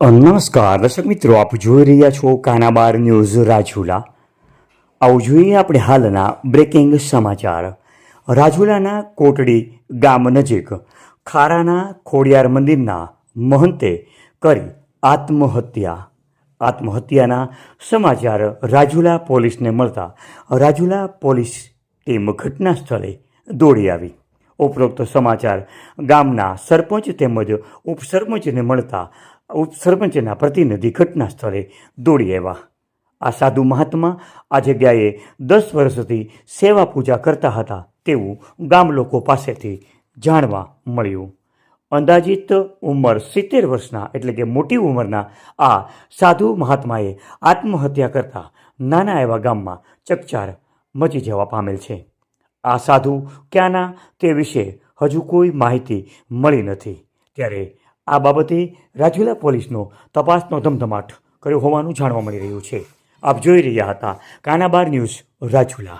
નમસ્કાર, દર્શક મિત્રો, આપ જોઈ રહ્યા છો કાનાબાર ન્યૂઝ રાજુલા. આવું જોઈએ આપણે હાલના બ્રેકિંગ સમાચાર. રાજુલાના કોટડી ગામ નજીક ખારાના ખોડિયાર મંદિરના મહંતે કરી આત્મહત્યા. આત્મહત્યાના સમાચાર રાજુલા પોલીસને મળતા રાજુલા પોલીસ ટીમ ઘટના સ્થળે દોડી આવી. ઉપરોક્ત સમાચાર. ગામના સરપંચ તેમજ ઉપસરપંચને મળતા ઉપસરપંચના પ્રતિનિધિ ઘટના સ્થળે દોડી આવ્યા. આ સાધુ મહાત્મા આ જગ્યાએ દસ વર્ષથી સેવા પૂજા કરતા હતા તેવું ગામ લોકો પાસેથી જાણવા મળ્યું. અંદાજિત ઉંમર સિત્તેર વર્ષના એટલે કે મોટી ઉંમરના આ સાધુ મહાત્માએ આત્મહત્યા કરતા નાના એવા ગામમાં ચકચાર મચી જવા પામેલ છે. આ સાધુ ક્યાંના તે વિશે હજુ કોઈ માહિતી મળી નથી. ત્યારે આ બાબતે રાજુલા પોલીસનો તપાસનો ધમધમાટ કર્યો હોવાનું જાણવા મળી રહ્યું છે. આપ જોઈ રહ્યા હતા, કાનાબાર ન્યૂઝ રાજુલા.